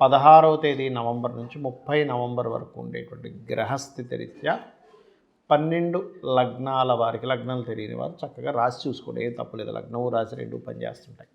పదహారవ తేదీ నవంబర్ నుంచి ముప్పై నవంబర్ వరకు ఉండేటువంటి గ్రహస్థితి రీత్యా పన్నెండు లగ్నాల వారికి లగ్నాలు తెలియని వారు చక్కగా రాసి చూసుకోండి. ఏం తప్పలేదు లగ్నం రాసి రెండు పనిచేస్తుంటాయి.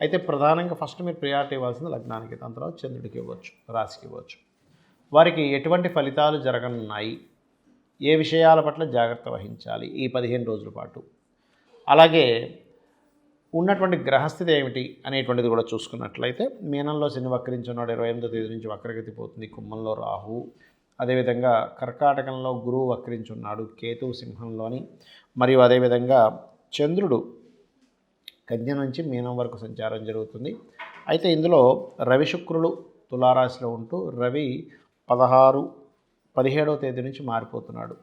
అయితే ప్రధానంగా ఫస్ట్ మీరు ప్రియారిటీ ఇవ్వాల్సింది లగ్నానికి దాని తర్వాత చంద్రుడికి ఇవ్వచ్చు రాశికి ఇవ్వచ్చు. వారికి ఎటువంటి ఫలితాలు జరగనున్నాయి? ఏ విషయాల పట్ల జాగ్రత్త వహించాలి? ఈ పదిహేను రోజుల పాటు. అలాగే ఉన్నటువంటి గ్రహస్థితి ఏమిటి అనేటువంటిది కూడా చూసుకున్నట్లయితే మీనంలో శని వక్రించున్నాడు ఇరవై ఎనిమిదో తేదీ నుంచి వక్రగతి పోతుంది కుంభంలో రాహు అదేవిధంగా కర్కాటకంలో గురువు వక్రించున్నాడు కేతు సింహంలోని మరియు అదేవిధంగా చంద్రుడు కన్య నుంచి మీనం వరకు సంచారం జరుగుతుంది. అయితే ఇందులో రవి శుక్రులు తులారాశిలో ఉంటూ రవి పదహారు పదిహేడవ తేదీ నుంచి మారిపోతున్నాడు.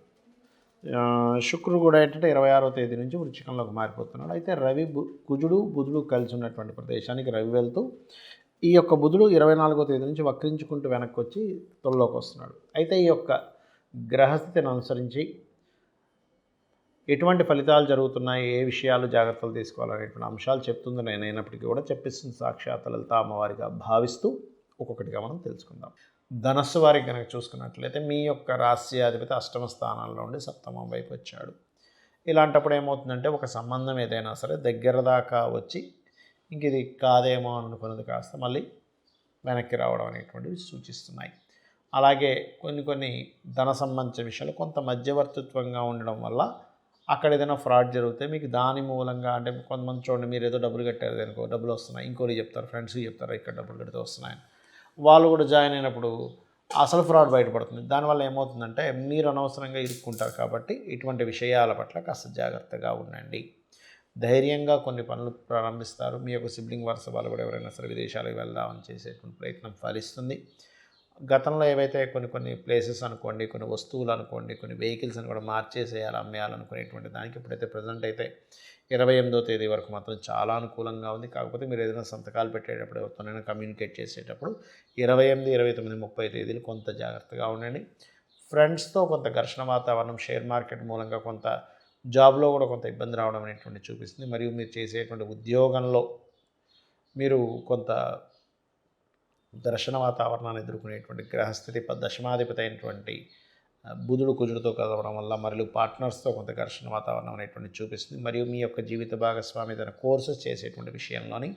శుక్రుడు కూడా ఏంటంటే ఇరవై ఆరో తేదీ నుంచి వృచ్చికంలోకి మారిపోతున్నాడు. అయితే రవి బు కుజుడు బుధుడు కలిసి ఉన్నటువంటి ప్రదేశానికి రవి వెళ్తూ ఈ యొక్క బుధుడు ఇరవై నాలుగో తేదీ నుంచి వక్రించుకుంటూ వెనక్కి వచ్చి తొలలోకి వస్తున్నాడు. అయితే ఈ యొక్క గ్రహస్థితిని అనుసరించి ఎటువంటి ఫలితాలు జరుగుతున్నాయి ఏ విషయాలు జాగ్రత్తలు తీసుకోవాలనేటువంటి అంశాలు చెప్తుంది నేను అయినప్పటికీ కూడా చెప్పిస్తుంది సాక్షాత్ లలిత అమ్మవారిగా భావిస్తూ ఒక్కొక్కటిగా మనం తెలుసుకుందాం. ధనస్సు వారికి కనుక చూసుకున్నట్లయితే మీ యొక్క రాస్యాధిపతి అష్టమ స్థానాల్లో ఉండి సప్తమం వైపు వచ్చాడు. ఇలాంటప్పుడు ఏమవుతుందంటే ఒక సంబంధం ఏదైనా సరే దగ్గర దాకా వచ్చి ఇంక ఇది కాదేమో అని అనుకున్నది కాస్త మళ్ళీ వెనక్కి రావడం అనేటువంటివి సూచిస్తున్నాయి. అలాగే కొన్ని కొన్ని ధన సంబంధించిన విషయాలు కొంత మధ్యవర్తిత్వంగా ఉండడం వల్ల అక్కడ ఏదైనా ఫ్రాడ్ జరిగితే మీకు దాని మూలంగా అంటే కొంతమంది చూడండి మీరు ఏదో డబ్బులు కట్టారు అనుకో డబ్బులు వస్తున్నాయి ఇంకోటి చెప్తారు ఫ్రెండ్స్కి చెప్తారు ఇక్కడ డబ్బులు కడితే వస్తున్నాయని. వాళ్ళు కూడా జాయిన్ అయినప్పుడు అసలు ఫ్రాడ్ బయటపడుతుంది. దానివల్ల ఏమవుతుందంటే మీరు అనవసరంగా ఇరుక్కుంటారు కాబట్టి ఇటువంటి విషయాల పట్ల కాస్త జాగ్రత్తగా ఉండండి. ధైర్యంగా కొన్ని పనులు ప్రారంభిస్తారు. మీ యొక్క సిబ్లింగ్ వరుస వాళ్ళు కూడా ఎవరైనా సరే విదేశాలకు వెళ్దామని చేసేటువంటి ప్రయత్నం ఫలిస్తుంది. గతంలో ఏవైతే కొన్ని కొన్ని ప్లేసెస్ అనుకోండి కొన్ని వస్తువులు అనుకోండి కొన్ని వెహికల్స్ అని కూడా మార్చేసేయాలి అమ్మేయాలనుకునేటువంటి దానికి ఇప్పుడైతే ప్రజెంట్ అయితే ఇరవై ఎనిమిదో తేదీ వరకు మాత్రం చాలా అనుకూలంగా ఉంది. కాకపోతే మీరు ఏదైనా సంతకాలు పెట్టేటప్పుడు ఎవరితోనైనా కమ్యూనికేట్ చేసేటప్పుడు ఇరవై ఎనిమిది ఇరవై తొమ్మిది ముప్పై తేదీలు కొంత జాగ్రత్తగా ఉండండి. ఫ్రెండ్స్తో కొంత ఘర్షణ వాతావరణం షేర్ మార్కెట్ మూలంగా కొంత జాబ్లో కూడా కొంత ఇబ్బంది రావడం అనేటువంటి చూపిస్తుంది. మరియు మీరు చేసేటువంటి ఉద్యోగంలో మీరు కొంత దర్శన వాతావరణాన్ని ఎదుర్కొనేటువంటి గ్రహస్థితి ప- దశమాధిపతి అయినటువంటి బుధుడు కుజుడితో కలవడం వల్ల మరియు పార్ట్నర్స్తో కొంత ఘర్షణ వాతావరణం అనేటువంటి చూపిస్తుంది. మరియు మీ యొక్క జీవిత భాగస్వామి తన కోర్సెస్ చేసేటువంటి విషయంలోని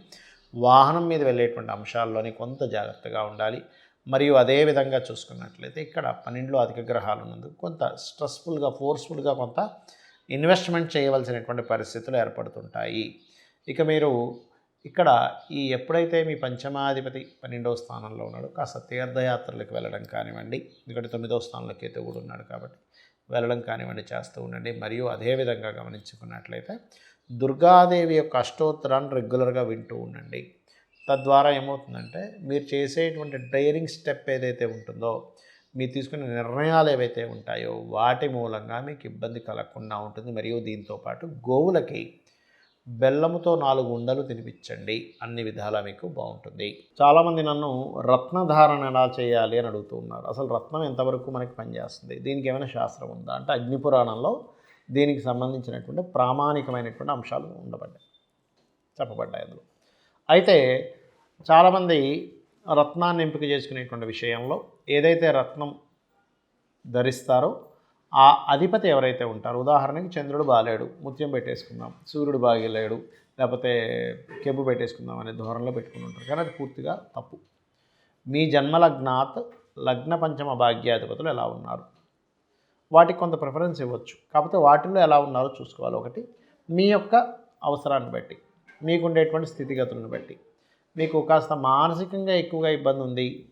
వాహనం మీద వెళ్ళేటువంటి అంశాల్లోని కొంత జాగ్రత్తగా ఉండాలి. మరియు అదే విధంగా చూసుకున్నట్లయితే ఇక్కడ పన్నెండులో అధిక గ్రహాలు ఉన్నందుకు కొంత స్ట్రెస్ఫుల్గా ఫోర్స్ఫుల్గా కొంత ఇన్వెస్ట్మెంట్ చేయవలసినటువంటి పరిస్థితులు ఏర్పడుతుంటాయి. ఇక మీరు ఇక్కడ ఈ ఎప్పుడైతే మీ పంచమాధిపతి పన్నెండవ స్థానంలో ఉన్నాడో కాస్త తీర్థయాత్రలకు వెళ్ళడం కానివ్వండి ఎందుకంటే తొమ్మిదవ స్థానంలో కేతు కూడా ఉన్నాడు కాబట్టి వెళ్ళడం కానివ్వండి చేస్తూ ఉండండి. మరియు అదేవిధంగా గమనించుకున్నట్లయితే దుర్గాదేవి యొక్క అష్టోత్తరాన్ని రెగ్యులర్గా వింటూ ఉండండి. తద్వారా ఏమవుతుందంటే మీరు చేసేటువంటి డైరింగ్ స్టెప్ ఏదైతే ఉంటుందో మీరు తీసుకునే నిర్ణయాలు ఏవైతే ఉంటాయో వాటి మూలంగా మీకు ఇబ్బంది కలగకుండా ఉంటుంది. మరియు దీంతో పాటు గోవులకి బెల్లముతో నాలుగు ఉండలు తినిపించండి. అన్ని విధాలా మీకు బాగుంటుంది. చాలామంది నన్ను రత్నధారణ ఎలా చేయాలి అని అడుగుతూ ఉన్నారు. అసలు రత్నం ఎంతవరకు మనకి పనిచేస్తుంది? దీనికి ఏమైనా శాస్త్రం ఉందా? అంటే అగ్నిపురాణంలో దీనికి సంబంధించినటువంటి ప్రామాణికమైనటువంటి అంశాలు ఉండబడ్డాయి. చెప్పబడ్డాయి అందులో. అయితే చాలామంది రత్నాన్ని ఎంపిక చేసుకునేటువంటి విషయంలో ఏదైతే రత్నం ధరిస్తారో ఆ అధిపతి ఎవరైతే ఉంటారో ఉదాహరణకి చంద్రుడు బాగాలేడు ముత్యం పెట్టేసుకుందాం సూర్యుడు బాగలేడు లేకపోతే కెబ్బు పెట్టేసుకుందాం అనే ధోరణిలో పెట్టుకుని ఉంటారు. కానీ అది పూర్తిగా తప్పు. మీ జన్మలగ్నాత్ లగ్న పంచమ భాగ్యాధిపతులు ఎలా ఉన్నారు? వాటికి కొంత ప్రిఫరెన్స్ ఇవ్వచ్చు. కాకపోతే వాటిల్లో ఎలా ఉన్నారో చూసుకోవాలి. ఒకటి మీ యొక్క అవసరాన్ని బట్టి మీకుండేటువంటి స్థితిగతులను బట్టి. మీకు కాస్త మానసికంగా ఎక్కువగా ఇబ్బంది ఉంది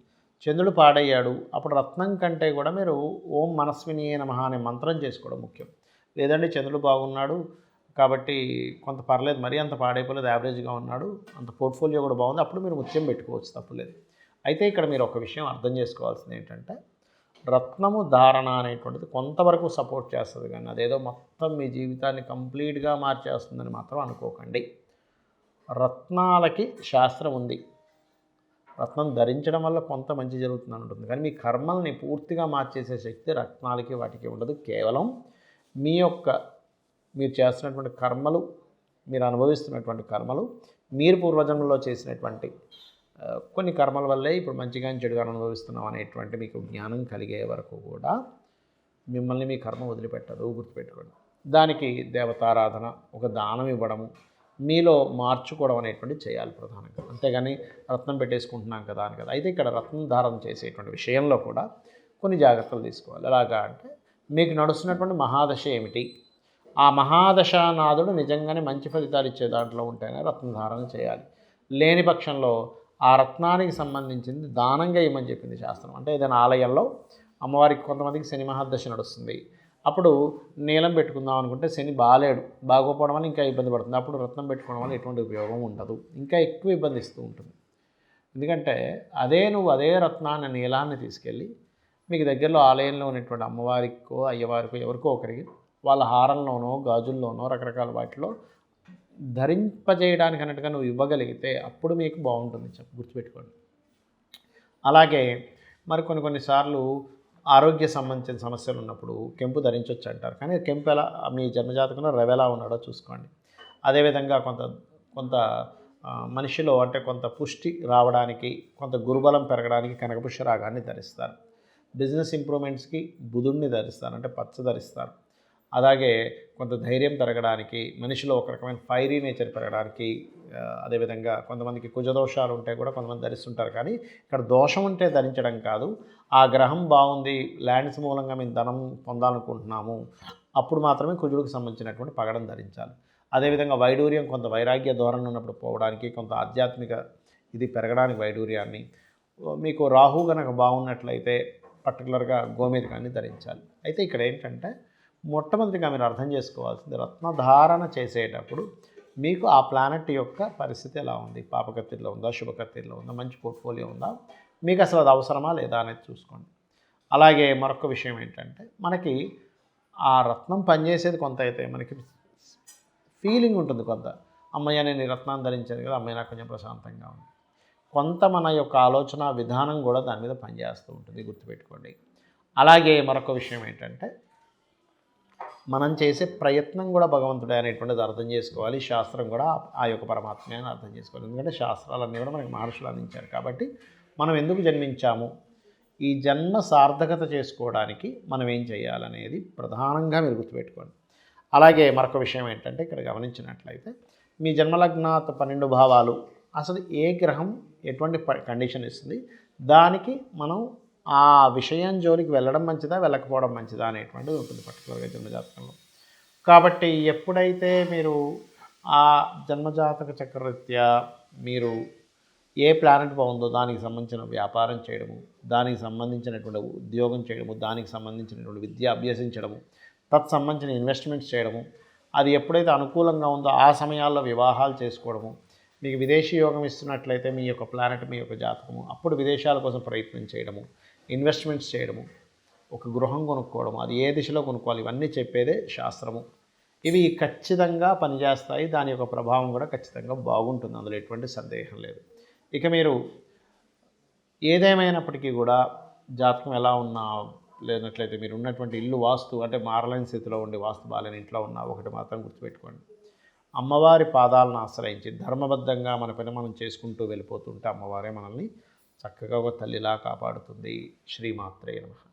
చంద్రుడు పాడయ్యాడు. అప్పుడు రత్నం కంటే కూడా మీరు ఓం మనస్విని నమః అనే మంత్రం చేసుకోవడం ముఖ్యం. లేదండి చంద్రుడు బాగున్నాడు కాబట్టి కొంత పర్లేదు మరీ అంత పాడైపోలేదు యావరేజ్గా ఉన్నాడు అంత పోర్ట్ఫోలియో కూడా బాగుంది అప్పుడు మీరు ముత్యం పెట్టుకోవచ్చు తప్పులేదు. అయితే ఇక్కడ మీరు ఒక విషయం అర్థం చేసుకోవాల్సింది ఏంటంటే రత్నము ధారణ అనేటువంటిది కొంతవరకు సపోర్ట్ చేస్తుంది కానీ అదేదో మొత్తం మీ జీవితాన్ని కంప్లీట్గా మార్చేస్తుందని మాత్రం అనుకోకండి. రత్నాలకి శాస్త్రం ఉంది. రత్నం ధరించడం వల్ల కొంత మంచి జరుగుతుందని ఉంటుంది. కానీ మీ కర్మల్ని పూర్తిగా మార్చేసే శక్తి రత్నాలకి వాటికి ఉండదు. కేవలం మీ యొక్క మీరు చేస్తున్నటువంటి కర్మలు మీరు అనుభవిస్తున్నటువంటి కర్మలు మీరు పూర్వజన్మలో చేసినటువంటి కొన్ని కర్మల వల్లే ఇప్పుడు మంచిగా చెడుగా అనుభవిస్తున్నాం అనేటువంటి మీకు జ్ఞానం కలిగే వరకు కూడా మిమ్మల్ని మీ కర్మ వదిలిపెట్టదు గుర్తుపెట్టుకోండి. దానికి దేవతారాధన ఒక దానం ఇవ్వడము మీలో మార్చుకోవడం అనేటువంటి చేయాలి ప్రధానంగా. అంతేగాని రత్నం పెట్టేసుకుంటున్నాం కదా అని కదా. అయితే ఇక్కడ రత్నం ధారణ చేసేటువంటి విషయంలో కూడా కొన్ని జాగ్రత్తలు తీసుకోవాలి. ఎలాగా అంటే మీకు నడుస్తున్నటువంటి మహాదశ ఏమిటి? ఆ మహాదశానాథుడు నిజంగానే మంచి ఫలితాలు ఇచ్చే దాంట్లో ఉంటేనే రత్నధారణ చేయాలి. లేని పక్షంలో ఆ రత్నానికి సంబంధించింది దానంగా ఇవ్వమని చెప్పింది శాస్త్రం. అంటే ఏదైనా ఆలయంలో అమ్మవారికి కొంతమందికి శని మహాదశ నడుస్తుంది. అప్పుడు నీలం పెట్టుకుందాం అనుకుంటే శని బాలేడు బాగోపోవడం వల్ల ఇంకా ఇబ్బంది పడుతుంది. అప్పుడు రత్నం పెట్టుకోవడం వల్ల ఎటువంటి ఉపయోగం ఉండదు. ఇంకా ఎక్కువ ఇబ్బంది ఇస్తూ ఉంటుంది. ఎందుకంటే అదే నువ్వు అదే రత్నాన్ని నీలాన్ని తీసుకెళ్ళి మీకు దగ్గరలో ఆలయంలో ఉన్నటువంటి అమ్మవారికో అయ్యవారికో ఎవరికో ఒకరికి వాళ్ళ హారంలోనో గాజుల్లోనో రకరకాల వాటిలో ధరింపజేయడానికి అన్నట్టుగా నువ్వు ఇవ్వగలిగితే అప్పుడు మీకు బాగుంటుంది. చెప్పు గుర్తుపెట్టుకోండి. అలాగే మరి కొన్ని కొన్నిసార్లు ఆరోగ్య సంబంధించిన సమస్యలు ఉన్నప్పుడు కెంపు ధరించవచ్చు అంటారు. కానీ కెంపు ఎలా మీ జన్మజాతకంలో రవెలా ఉన్నాడో చూసుకోండి. అదేవిధంగా కొంత కొంత మనిషిలో అంటే కొంత పుష్టి రావడానికి కొంత గురుబలం పెరగడానికి కనకపుష్య రాగాన్ని ధరిస్తారు. బిజినెస్ ఇంప్రూవ్మెంట్స్కి బుధుడిని ధరిస్తారు. అంటే పచ్చ ధరిస్తారు. అలాగే కొంత ధైర్యం పెరగడానికి మనిషిలో ఒక రకమైన ఫైరీ నేచర్ పెరగడానికి అదేవిధంగా కొంతమందికి కుజదోషాలు ఉంటే కూడా కొంతమంది ధరిస్తుంటారు. కానీ ఇక్కడ దోషం ఉంటే ధరించడం కాదు. ఆ గ్రహం బాగుంది ల్యాండ్స్ మూలంగా మేము ధనం పొందాలనుకుంటున్నాము అప్పుడు మాత్రమే కుజుడికి సంబంధించినటువంటి పగడం ధరించాలి. అదేవిధంగా వైడూర్యం కొంత వైరాగ్య ధోరణి ఉన్నప్పుడు పోవడానికి కొంత ఆధ్యాత్మిక ఇది పెరగడానికి వైడూర్యాన్ని మీకు రాహు కనుక బాగున్నట్లయితే పర్టికులర్గా గోమేధికాన్ని ధరించాలి. అయితే ఇక్కడ ఏంటంటే మొట్టమొదటిగా మీరు అర్థం చేసుకోవాల్సింది రత్నధారణ చేసేటప్పుడు మీకు ఆ ప్లానెట్ యొక్క పరిస్థితి ఎలా ఉంది? పాపకత్తిలో ఉందా? శుభకత్తిలో ఉందా? మంచి పోర్ట్ఫోలియో ఉందా? మీకు అసలు అది అవసరమా లేదా అనేది చూసుకోండి. అలాగే మరొక విషయం ఏంటంటే మనకి ఆ రత్నం పనిచేసేది కొంత అయితే మనకి ఫీలింగ్ ఉంటుంది కొంత. అమ్మయ్య నేను ఈ రత్నాన్ని ధరించాను కదా అమ్మాయి నాకు కొంచెం ప్రశాంతంగా ఉంది. కొంత మన యొక్క ఆలోచన విధానం కూడా దాని మీద పనిచేస్తూ ఉంటుంది గుర్తుపెట్టుకోండి. అలాగే మరొక విషయం ఏంటంటే మనం చేసే ప్రయత్నం కూడా భగవంతుడే అనేటువంటిది అర్థం చేసుకోవాలి. శాస్త్రం కూడా ఆ యొక్క పరమాత్మే అని అర్థం చేసుకోవాలి. ఎందుకంటే శాస్త్రాలన్నీ కూడా మనకి మహర్షులు అందించారు కాబట్టి మనం ఎందుకు జన్మించాము? ఈ జన్మ సార్థకత చేసుకోవడానికి మనం ఏం చేయాలనేది ప్రధానంగా మీరు గుర్తుపెట్టుకోండి. అలాగే మరొక విషయం ఏంటంటే ఇక్కడ గమనించినట్లయితే మీ జన్మలగ్నాత పన్నెండు భావాలు అసలు ఏ గ్రహం ఎటువంటి ప- కండిషన్ ఇస్తుంది? దానికి మనం ఆ విషయం జోలికి వెళ్ళడం మంచిదా వెళ్ళకపోవడం మంచిదా అనేటువంటిది ఉంటుంది పర్టికులర్గా జన్మజాతకంలో. కాబట్టి ఎప్పుడైతే మీరు ఆ జన్మజాతక చక్రరీత్యా మీరు ఏ ప్లానెట్ బాగుందో దానికి సంబంధించిన వ్యాపారం చేయడము దానికి సంబంధించినటువంటి ఉద్యోగం చేయడము దానికి సంబంధించినటువంటి విద్య అభ్యసించడము తత్సంబంధించిన ఇన్వెస్ట్మెంట్స్ చేయడము అది ఎప్పుడైతే అనుకూలంగా ఉందో ఆ సమయాల్లో వివాహాలు చేసుకోవడము మీకు విదేశీ యోగం ఇస్తున్నట్లయితే మీ యొక్క ప్లానెట్ మీ యొక్క జాతకము. అప్పుడు విదేశాల కోసం ప్రయత్నం చేయడము ఇన్వెస్ట్మెంట్స్ చేయడము ఒక గృహం కొనుక్కోవడం అది ఏ దిశలో కొనుక్కోవాలి ఇవన్నీ చెప్పేదే శాస్త్రము. ఇవి ఖచ్చితంగా పనిచేస్తాయి దాని యొక్క ప్రభావం కూడా ఖచ్చితంగా బాగుంటుంది అందులో ఎటువంటి సందేహం లేదు. ఇక మీరు ఏదేమైనప్పటికీ కూడా జాతకం ఎలా ఉన్నా లేనట్లయితే మీరు ఉన్నటువంటి ఇల్లు వాస్తు అంటే మారలేని స్థితిలో ఉండి వాస్తు బాగాలేని ఇంట్లో ఉన్న ఒకటి మాత్రం గుర్తుపెట్టుకోండి. అమ్మవారి పాదాలను ఆశ్రయించి ధర్మబద్ధంగా మన పని మనం చేసుకుంటూ వెళ్ళిపోతుంటే అమ్మవారే మనల్ని చక్కగా ఒక తల్లిలా కాపాడుతుంది. శ్రీమాత్రే నమ.